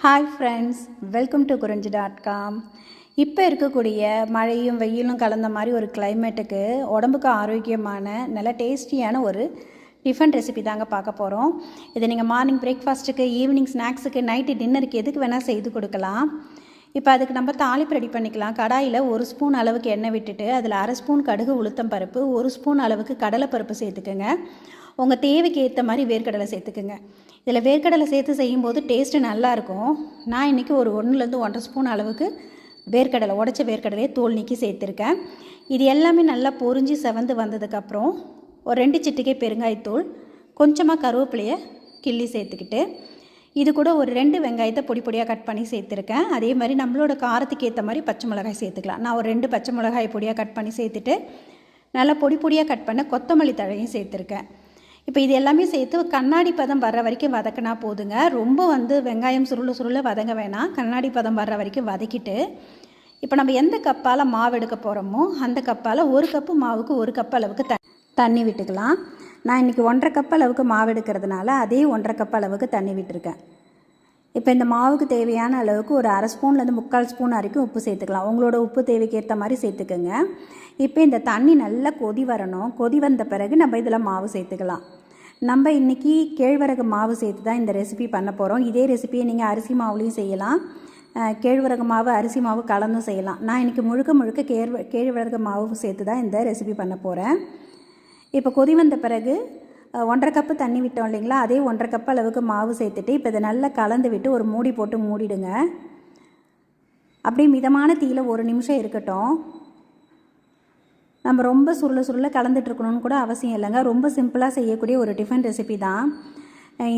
Hi friends welcome to Kurinji dot com இப்போ இருக்கக்கூடிய மழையும் வெயிலும் கலந்த மாதிரி ஒரு கிளைமேட்டுக்கு உடம்புக்கு ஆரோக்கியமான நல்ல டேஸ்டியான ஒரு டிஃபன் ரெசிபி தாங்க பார்க்க போகிறோம் இதை நீங்கள் மார்னிங் பிரேக்ஃபாஸ்ட்டுக்கு ஈவினிங் ஸ்நாக்ஸுக்கு நைட்டு டின்னருக்கு எதுக்கு வேணால் செய்து கொடுக்கலாம். இப்போ அதுக்கு நம்ம தாளிப்பு ரெடி பண்ணிக்கலாம். கடாயில் ஒரு ஸ்பூன் அளவுக்கு எண்ணெய் விட்டுட்டு அதில் அரை ஸ்பூன் கடுகு உளுத்தம் பருப்பு ஒரு ஸ்பூன் அளவுக்கு கடலைப்பருப்பு சேர்த்துக்கோங்க. உங்கள் தேவைக்கு ஏற்ற மாதிரி வேர்க்கடலை சேர்த்துக்குங்க. இதில் வேர்க்கடலை சேர்த்து செய்யும்போது டேஸ்ட்டு நல்லாயிருக்கும். நான் இன்றைக்கி ஒரு ஒன்றுலேருந்து ஒன்றரை ஸ்பூன் அளவுக்கு வேர்க்கடலை உடச்ச வேர்க்கடலையை தோல் நீக்கி சேர்த்துருக்கேன். இது எல்லாமே நல்லா பொறிஞ்சு செவந்து வந்ததுக்கப்புறம் ஒரு ரெண்டு சிட்டிகை பெருங்காயத்தூள் கொஞ்சமாக கருவேப்பிலையை கிள்ளி சேர்த்துக்கிட்டு இது கூட ஒரு ரெண்டு வெங்காயத்தை பொடி பொடியாக கட் பண்ணி சேர்த்துருக்கேன். அதே மாதிரி நம்மளோட காரத்துக்கு ஏற்ற மாதிரி பச்சை மிளகாய் சேர்த்துக்கலாம். நான் ஒரு ரெண்டு பச்சை மிளகாய் பொடியாக கட் பண்ணி சேர்த்துட்டு நல்லா பொடி பொடியாக கட் பண்ண கொத்தமல்லி தழையும் சேர்த்துருக்கேன். இப்போ இது எல்லாமே சேர்த்து கண்ணாடி பதம் வர்ற வரைக்கும் வதக்கினா போதுங்க. ரொம்ப வந்து வெங்காயம் சுருள சுருள வதங்க வேணாம். கண்ணாடி பதம் வர்ற வரைக்கும் வதக்கிட்டு இப்போ நம்ம எந்த கப்பால் மாவு எடுக்க போகிறோமோ அந்த கப்பால் ஒரு கப்பு மாவுக்கு ஒரு கப் அளவுக்கு த தண்ணி விட்டுக்கலாம். நான் இன்றைக்கி ஒன்றரை கப் அளவுக்கு மாவு எடுக்கிறதுனால அதே ஒன்றரை கப் அளவுக்கு தண்ணி விட்டுருக்கேன். இப்போ இந்த மாவுக்கு தேவையான அளவுக்கு ஒரு அரை ஸ்பூன்லேருந்து முக்கால் ஸ்பூன் வரைக்கும் உப்பு சேர்த்துக்கலாம். உங்களோட உப்பு தேவைக்கு ஏற்ற மாதிரி சேர்த்துக்கோங்க. இப்போ இந்த தண்ணி நல்லா கொதி வரணும். கொதி வந்த பிறகு நம்ம இதில் மாவு சேர்த்துக்கலாம். நம்ம இன்றைக்கி கேழ்வரகு மாவு சேர்த்து தான் இந்த ரெசிபி பண்ண போகிறோம் இதே ரெசிபியை நீங்கள் அரிசி மாவுலேயும் செய்யலாம். கேழ்வரகு மாவு அரிசி மாவு கலந்தும் செய்யலாம். நான் இன்றைக்கி முழுக்க முழுக்க கேழ்வ கேழ்வரகு மாவு சேர்த்து தான் இந்த ரெசிபி பண்ண போகிறேன் இப்போ கொதி வந்த பிறகு ஒன்றரை கப்பு தண்ணி விட்டோம் இல்லைங்களா? அதே ஒன்றரை கப் அளவுக்கு மாவு சேர்த்துட்டு இப்போ இதை நல்லா கலந்து விட்டு ஒரு மூடி போட்டு மூடிடுங்க. அப்படியே மிதமான தீயில் ஒரு நிமிஷம் இருக்கட்டும். நம்ம ரொம்ப சுருள சுருள கலந்துட்டுருக்கணும்னு கூட அவசியம் இல்லைங்க. ரொம்ப சிம்பிளாக செய்யக்கூடிய ஒரு டிஃபன் ரெசிபி தான்.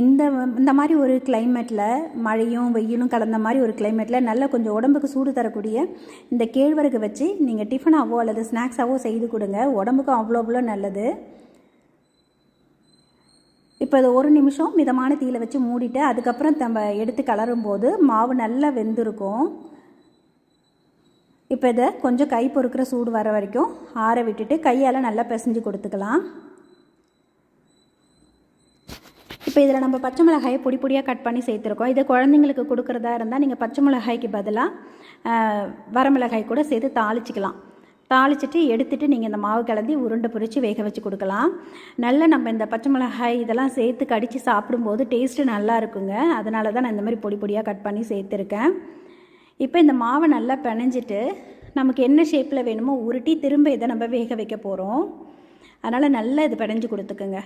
இந்த இந்த மாதிரி ஒரு கிளைமேட்டில் மழையும் வெயிலும் கலந்த மாதிரி ஒரு கிளைமேட்டில் நல்ல கொஞ்சம் உடம்புக்கு சூடு தரக்கூடிய இந்த கேழ்வரகு வச்சு நீங்கள் டிஃபனாகவோ அல்லது ஸ்நாக்ஸாகவோ செய்து கொடுங்க. உடம்புக்கும் அவ்வளோ அவ்வளோ நல்லது. இப்போ இது ஒரு நிமிஷம் மிதமான தீயில வச்சு மூடிட்டு அதுக்கப்புறம் நம்ம எடுத்து கலரும் போது மாவு நல்லா வெந்திருக்கும். இப்போ இதை கொஞ்சம் கை பொறுக்கிற சூடு வர வரைக்கும் ஆற விட்டுட்டு கையால் நல்லா பிசைஞ்சு கொடுத்துக்கலாம். இப்போ இதில் நம்ம பச்சை மிளகாயை பொடி பொடியாக கட் பண்ணி சேர்த்துருக்கோம். இதை குழந்தைங்களுக்கு கொடுக்குறதா இருந்தால் நீங்கள் பச்சை மிளகாய்க்கு பதிலாக வரமிளகாய் கூட சேர்த்து தாளிச்சிக்கலாம். தாளிச்சிட்டு எடுத்துட்டு நீங்கள் இந்த மாவு கலந்தி உருண்டை பொரித்து வேக வச்சு கொடுக்கலாம். நல்லா நம்ம இந்த பச்சை மிளகாய் இதெல்லாம் சேர்த்து கடித்து சாப்பிடும்போது டேஸ்ட்டு நல்லா இருக்குங்க. அதனால தான் நான் இந்த மாதிரி பொடி பொடியாக கட் பண்ணி சேர்த்துருக்கேன். இப்போ இந்த மாவை நல்லா பிணைஞ்சிட்டு நமக்கு என்ன ஷேப்பில் வேணுமோ உருட்டி திரும்ப இதை நம்ம வேக வைக்க போகிறோம் அதனால் நல்லா இது பிணைஞ்சு கொடுத்துக்குங்க.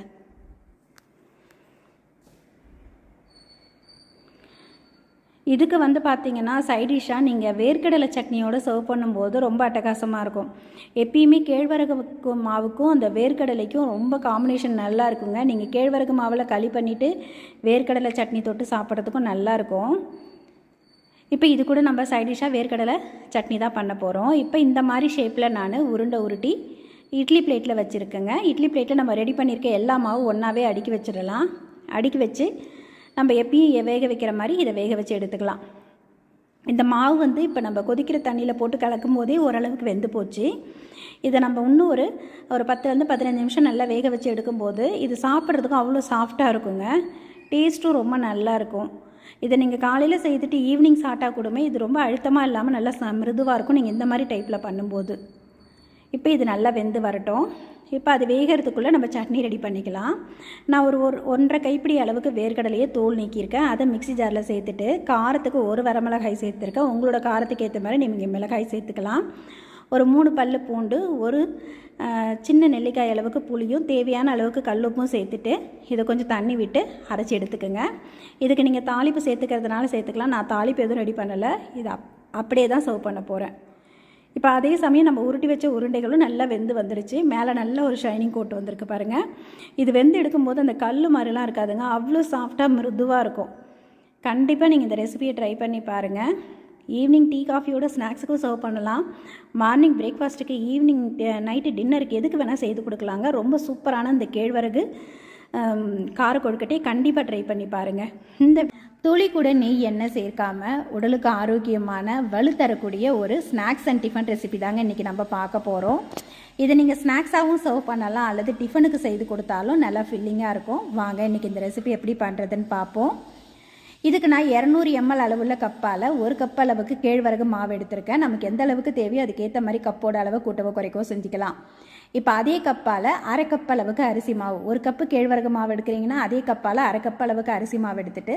இதுக்கு வந்து பார்த்தீங்கன்னா சைடிஷாக நீங்கள் வேர்க்கடலை சட்னியோடு சர்வ் பண்ணும்போது ரொம்ப அட்டகாசமாக இருக்கும். எப்பயுமே கேழ்வரகு மாவுக்கும் அந்த வேர்க்கடலைக்கும் ரொம்ப காம்பினேஷன் நல்லா இருக்குங்க. நீங்கள் கேழ்வரகு மாவில் களி பண்ணிவிட்டு வேர்க்கடலை சட்னி தொட்டு சாப்பிட்றதுக்கும் நல்லாயிருக்கும் இப்போ இது கூட நம்ம சைடிஷாக வேர்க்கடலை சட்னி தான் பண்ண போகிறோம் இப்போ இந்த மாதிரி ஷேப்பில் நான் உருண்டை உருட்டி இட்லி பிளேட்டில் வச்சுருக்கேங்க. இட்லி பிளேட்டில் நம்ம ரெடி பண்ணியிருக்க எல்லா மாவும் ஒன்றாவே அடுக்கி வச்சிடலாம். அடுக்கி வச்சு நம்ம எப்பயும் வேக வைக்கிற மாதிரி இதை வேக வச்சு எடுத்துக்கலாம். இந்த மாவு வந்து இப்போ நம்ம கொதிக்கிற தண்ணியில் போட்டு கலக்கும் போதே ஓரளவுக்கு வெந்து போச்சு. இதை நம்ம இன்னும் ஒரு ஒரு பத்துலேருந்து பதினஞ்சு நிமிஷம் நல்லா வேக வச்சு எடுக்கும்போது இது சாப்பிட்றதுக்கும் அவ்வளோ சாஃப்டாக இருக்குங்க. டேஸ்ட்டும் ரொம்ப நல்லா இருக்கும். இதை நீங்கள் காலையில் செய்துட்டு ஈவினிங் சாப்பிட்டா கூடமே இது ரொம்ப அழுத்தமாக இல்லாமல் நல்லா ச- மிருதுவாக இருக்கும். நீங்கள் இந்த மாதிரி டைப்பில் பண்ணும்போது. இப்போ இது நல்லா வெந்து வரட்டும். இப்போ அது வேகிறதுக்குள்ளே நம்ம சட்னி ரெடி பண்ணிக்கலாம். நான் ஒரு ஒரு ஒன்றரை கைப்பிடி அளவுக்கு வேர்க்கடலையே தோல் நீக்கியிருக்கேன். அதை மிக்ஸி ஜாரில் சேர்த்துட்டு காரத்துக்கு ஒரு வரமிளகாய் சேர்த்துருக்கேன். உங்களோட காரத்துக்கு ஏற்ற மாதிரி நீங்கள் மிளகாய் சேர்த்துக்கலாம். ஒரு மூணு பல்லு பூண்டு ஒரு சின்ன நெல்லிக்காய் அளவுக்கு புளியும் தேவையான அளவுக்கு கல்லுப்பும் சேர்த்துட்டு இதை கொஞ்சம் தண்ணி விட்டு அரைச்சி எடுத்துக்கோங்க. இதுக்கு நீங்கள் தாளிப்பு சேர்த்துக்கிறதுனால சேர்த்துக்கலாம். நான் தாளிப்பு எதுவும் ரெடி பண்ணலை. இது அப் அப்படியே தான் சர்வ் பண்ண போகிறேன் இப்போ அதே சமயம் நம்ம உருட்டி வச்ச உருண்டைகளும் நல்லா வெந்து வந்துருச்சு. மேலே நல்ல ஒரு ஷைனிங் கோட் வந்திருக்கு பாருங்கள் இது வெந்து எடுக்கும்போது அந்த கல் மாதிரிலாம் இருக்காதுங்க. அவ்வளோ சாஃப்டாக மிருதுவாக இருக்கும். கண்டிப்பாக நீங்கள் இந்த ரெசிபியை ட்ரை பண்ணி பாருங்கள் ஈவினிங் டீ காஃபியோட ஸ்நாக்ஸுக்கும் சர்வ் பண்ணலாம். மார்னிங் பிரேக்ஃபாஸ்ட்டுக்கு ஈவினிங் நைட்டு டின்னருக்கு எதுக்கு வேணால் செய்து கொடுக்கலாங்க. ரொம்ப சூப்பரான இந்த கேழ்வரகு கார கொழுக்கட்டையை கண்டிப்பாக ட்ரை பண்ணி பாருங்கள் இந்த துளி கூட நெய் எண்ணெய் சேர்க்காம உடலுக்கு ஆரோக்கியமான வலு தரக்கூடிய ஒரு ஸ்நாக்ஸ் அண்ட் டிஃபன் ரெசிபி தாங்க இன்றைக்கி நம்ம பார்க்க போகிறோம் இதை நீங்கள் ஸ்நாக்ஸாகவும் சர்வ் பண்ணலாம் அல்லது டிஃபனுக்கு செய்து கொடுத்தாலும் நல்லா ஃபில்லிங்காக இருக்கும். வாங்க இன்றைக்கி இந்த ரெசிபி எப்படி பண்ணுறதுன்னு பார்ப்போம். இதுக்கு நான் இரநூறு எம்எல் அளவுள்ள கப்பால் ஒரு கப் அளவுக்கு கேழ்வரகு மாவு எடுத்திருக்கேன். நமக்கு எந்த அளவுக்கு தேவையோ அதுக்கேற்ற மாதிரி கப்போட அளவு கூட்டவோ குறைக்கவோ செஞ்சுக்கலாம். இப்போ அதே கப்பால் அரை கப் அளவுக்கு அரிசி மாவு. ஒரு கப்பு கேழ்வரகு மாவு எடுக்கிறீங்கன்னா அதே கப்பால் அரை கப் அளவுக்கு அரிசி மாவு எடுத்துட்டு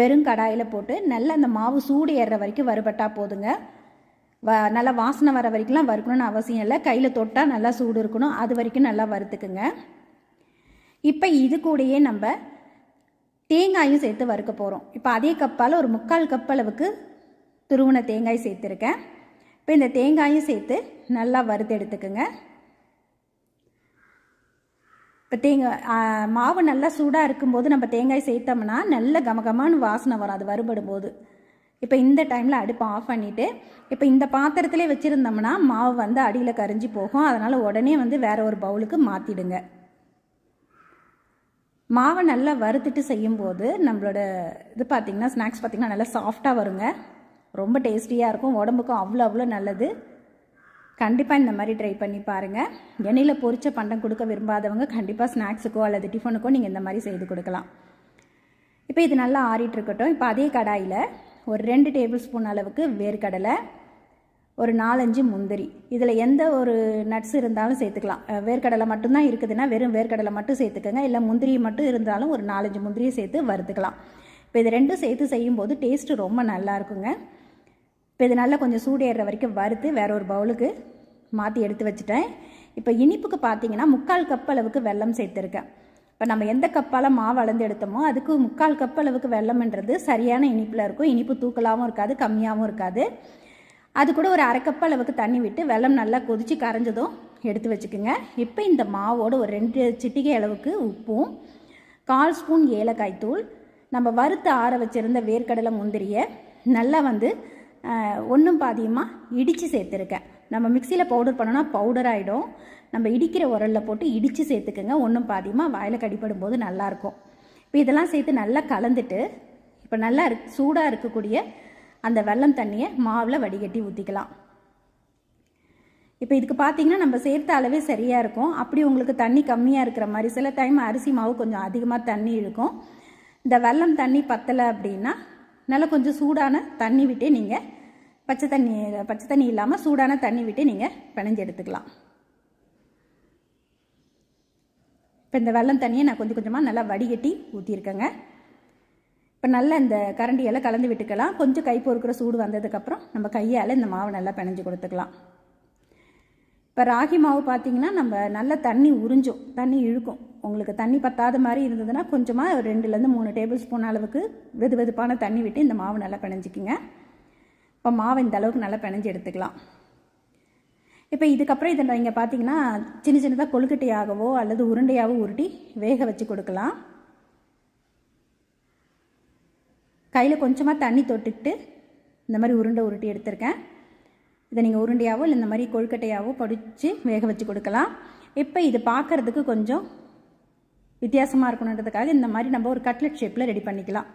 வெறும் கடாயில் போட்டு நல்லா அந்த மாவு சூடு ஏறுற வரைக்கும் வறுபட்டா போதுங்க. வ நல்லா வாசனை வர வரைக்கும்லாம் வறுக்கணும்னு அவசியம் இல்லை. கையில் தொட்டால் நல்லா சூடு இருக்கணும். அது வரைக்கும் நல்லா வறுத்துக்குங்க. இப்போ இது கூடயே நம்ம தேங்காயும் சேர்த்து வறுக்க போகிறோம் இப்போ அதே கப்பால் ஒரு முக்கால் கப் அளவுக்கு துருவன தேங்காய் சேர்த்துருக்கேன். இப்போ இந்த தேங்காயும் சேர்த்து நல்லா வறுத்து எடுத்துக்கோங்க. இப்போ தேங்காய் மாவு நல்லா சூடாக இருக்கும்போது நம்ம தேங்காய் சேர்த்தோம்னா நல்ல கமகமான்னு வாசனை வரும். அது வறுபடும் போது இப்போ இந்த டைமில் அடுப்பை ஆஃப் பண்ணிவிட்டு இப்போ இந்த பாத்திரத்திலே வச்சுருந்தோம்னா மாவு வந்து அடியில் கரிஞ்சு போகும். அதனால் உடனே வந்து வேறு ஒரு பவுலுக்கு மாற்றிடுங்க மாவை நல்லா வறுத்துட்டு செய்யும்போது நம்மளோட இது பார்த்திங்கன்னா ஸ்நாக்ஸ் பார்த்திங்கன்னா நல்லா சாஃப்டாக வருங்க. ரொம்ப டேஸ்டியாக இருக்கும். உடம்புக்கும் அவ்வளோ அவ்வளோ நல்லது. கண்டிப்பாக இந்த மாதிரி ட்ரை பண்ணி பாருங்கள் எண்ணெயில் பொரிச்ச பண்டம் கொடுக்க விரும்பாதவங்க கண்டிப்பாக ஸ்நாக்ஸுக்கோ அல்லது டிஃபனுக்கோ நீங்கள் இந்த மாதிரி செய்து கொடுக்கலாம். இப்போ இது நல்லா ஆறிட்டு இருக்கட்டும். இப்போ அதே கடாயில் ஒரு ரெண்டு டேபிள் ஸ்பூன் அளவுக்கு வேர்க்கடலை ஒரு நாலஞ்சு முந்திரி. இதில் எந்த ஒரு நட்ஸ் இருந்தாலும் சேர்த்துக்கலாம். வேர்க்கடலை மட்டும்தான் இருக்குதுன்னா வெறும் வேர்க்கடலை மட்டும் சேர்த்துக்கோங்க. இல்லை முந்திரி மட்டும் இருந்தாலும் ஒரு நாலஞ்சு முந்திரியை சேர்த்து வறுத்துக்கலாம். இப்போ இது ரெண்டும் சேர்த்து செய்யும்போது டேஸ்ட்டு ரொம்ப நல்லா இருக்குங்க. இப்போ இது நல்லா கொஞ்சம் சூடு ஏறுற வரைக்கும் வறுத்து வேற ஒரு பவுலுக்கு மாற்றி எடுத்து வச்சுட்டேன். இப்போ இனிப்புக்கு பார்த்தீங்கன்னா முக்கால் கப் அளவுக்கு வெல்லம் சேர்த்துருக்கேன். இப்போ நம்ம எந்த கப்பால் மாவு அளந்து எடுத்தோமோ அதுக்கு முக்கால் கப் அளவுக்கு வெல்லம்ன்றது சரியான இனிப்பில் இருக்கும். இனிப்பு தூக்கலாகவும் இருக்காது கம்மியாகவும் இருக்காது. அது கூட ஒரு அரைக்கப்பு அளவுக்கு தண்ணி விட்டு வெல்லம் நல்லா கொதித்து கரைஞ்சதும் எடுத்து வச்சுக்கோங்க. இப்போ இந்த மாவோட ஒரு ரெண்டு சிட்டிகை அளவுக்கு உப்பும் கால் ஸ்பூன் ஏலக்காய் தூள் நம்ம வறுத்து ஆற வச்சுருந்த வேர்க்கடலை முந்திரியை நல்லா வந்து ஒன்றும் பாதியமாக இடித்து சேர்த்துருக்கேன் நம்ம மிக்சியில் பவுடர் பண்ணோன்னா பவுடர் ஆகிடும் நம்ம இடிக்கிற உரலில் போட்டு இடித்து சேர்த்துக்கோங்க. ஒன்றும் பாதியமாக வாயில் கடிப்படும் போது நல்லாயிருக்கும் இப்போ இதெல்லாம் சேர்த்து நல்லா கலந்துட்டு இப்போ நல்லா இருக்கு சூடாக இருக்கக்கூடிய அந்த வெல்லம் தண்ணியை மாவில் வடிகட்டி ஊற்றிக்கலாம் இப்போ இதுக்கு பார்த்தீங்கன்னா நம்ம சேர்த்த அளவே சரியாக இருக்கும். அப்படி உங்களுக்கு தண்ணி கம்மியாக இருக்கிற மாதிரி சில டைம் அரிசி மாவு கொஞ்சம் அதிகமாக தண்ணி இருக்கும் இந்த வெல்லம் தண்ணி பத்தலை அப்படின்னா நல்லா கொஞ்சம் சூடான தண்ணி விட்டே நீங்கள் பச்சை தண்ணி பச்சை தண்ணி இல்லாமல் சூடான தண்ணி விட்டு நீங்கள் பிணைஞ்சு எடுத்துக்கலாம். இப்போ இந்த வெல்லம் தண்ணியை நான் கொஞ்சம் கொஞ்சமாக நல்லா வடிகட்டி ஊற்றிருக்கேங்க இப்போ நல்லா இந்த கரண்டியெல்லாம் கலந்து விட்டுக்கலாம். கொஞ்சம் கை பொறுக்கிற சூடு வந்ததுக்கப்புறம் நம்ம கையால் இந்த மாவை நல்லா பிணைஞ்சு கொடுத்துக்கலாம். இப்போ ராகி மாவு பார்த்தீங்கன்னா நம்ம நல்லா தண்ணி உறிஞ்சும். தண்ணி இழுக்கும். உங்களுக்கு தண்ணி பத்தாத மாதிரி இருந்ததுன்னா கொஞ்சமாக ஒரு ரெண்டுலேருந்து மூணு டேபிள் ஸ்பூன் அளவுக்கு வெது வெதுப்பான தண்ணி விட்டு இந்த மாவு நல்லா பிணைஞ்சிக்கிங்க. இப்போ மாவை இந்த அளவுக்கு நல்லா பிணைஞ்சு எடுத்துக்கலாம். இப்போ இதுக்கப்புறம் இதை நீங்கள் பார்த்தீங்கன்னா சின்ன சின்னதாக கொழுக்கட்டையாகவோ அல்லது உருண்டையாகவோ உருட்டி வேக வச்சு கொடுக்கலாம். கையில் கொஞ்சமாக தண்ணி தொட்டுக்கிட்டு இந்த மாதிரி உருண்டை உருட்டி எடுத்திருக்கேன். இதை நீங்கள் உருண்டையாவோ இல்லை இந்த மாதிரி கொழுக்கட்டையாவோ பொடிச்சு வேக வச்சு கொடுக்கலாம். இப்போ இது பார்க்கறதுக்கு கொஞ்சம் வித்தியாசமாக இருக்கணுன்றதுக்காக இந்த மாதிரி நம்ம ஒரு கட்லெட் ஷேப்பில் ரெடி பண்ணிக்கலாம்.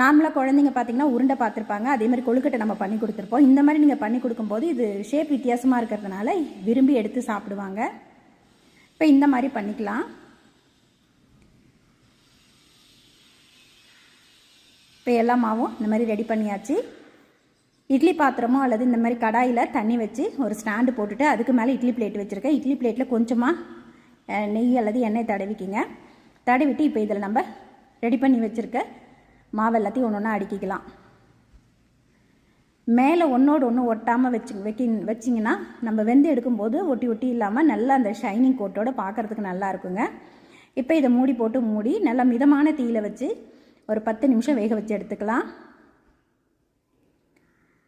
நார்மலாக குழந்தைங்க பார்த்தீங்கன்னா உருண்டை பார்த்துருப்பாங்க அதே மாதிரி கொழுக்கட்டை நம்ம பண்ணி கொடுத்துருப்போம். இந்த மாதிரி நீங்கள் பண்ணி கொடுக்கும்போது இது ஷேப் வித்தியாசமாக இருக்கிறதுனால விரும்பி எடுத்து சாப்பிடுவாங்க. இப்போ இந்த மாதிரி பண்ணிக்கலாம். இப்போ எல்லா மாவும் இந்த மாதிரி ரெடி பண்ணியாச்சு. இட்லி பாத்திரமோ அல்லது இந்த மாதிரி கடாயில் தண்ணி வச்சு ஒரு ஸ்டாண்டு போட்டுட்டு அதுக்கு மேலே இட்லி பிளேட் வச்சுருக்கேன். இட்லி பிளேட்டில் கொஞ்சமாக நெய் அல்லது எண்ணெய் தடவிக்கிங்க. தடவிட்டு இப்போ இதில் நம்ம ரெடி பண்ணி வச்சுருக்க மாவு எல்லாத்தையும் ஒன்று ஒன்றா அடுக்கிக்கலாம். மேலே ஒன்றோடு ஒன்று ஒட்டாமல் வச்சு வைக்க வச்சிங்கன்னா நம்ம வெந்து எடுக்கும்போது ஒட்டி ஒட்டி இல்லாமல் நல்லா அந்த ஷைனிங் கோட்டோட பார்க்குறதுக்கு நல்லா இருக்குங்க. இப்போ இதை மூடி போட்டு மூடி நல்லா மிதமான தீயில வச்சு ஒரு பத்து நிமிஷம் வேக வச்சு எடுத்துக்கலாம்.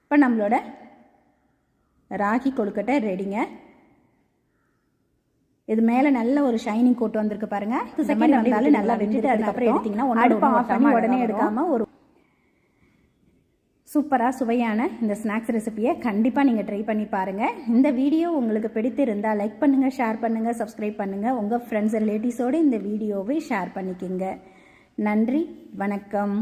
இப்போ நம்மளோட ராகி கொழுக்கட்டை ரெடிங்க இது மேலே நல்ல ஒரு ஷைனிங் கோட் வந்திருக்கு பாருங்க. இந்த மாதிரி வந்தாலும் நல்லா வெந்துட்டு அதுக்கப்புறம் எடுத்தீங்கன்னா அடுப்பு ஆஃப் பண்ணி உடனே எடுக்காம ஒரு சூப்பராக சுவையான இந்த ஸ்நாக்ஸ் ரெசிபியை கண்டிப்பாக நீங்கள் ட்ரை பண்ணி பாருங்கள் இந்த வீடியோ உங்களுக்கு பிடித்திருந்தால் லைக் பண்ணுங்கள் ஷேர் பண்ணுங்கள் சப்ஸ்கிரைப் பண்ணுங்கள் உங்கள் ஃப்ரெண்ட்ஸ் ரிலேட்டிவ்ஸோடு இந்த வீடியோவை ஷேர் பண்ணிக்கிங்க. நன்றி வணக்கம்.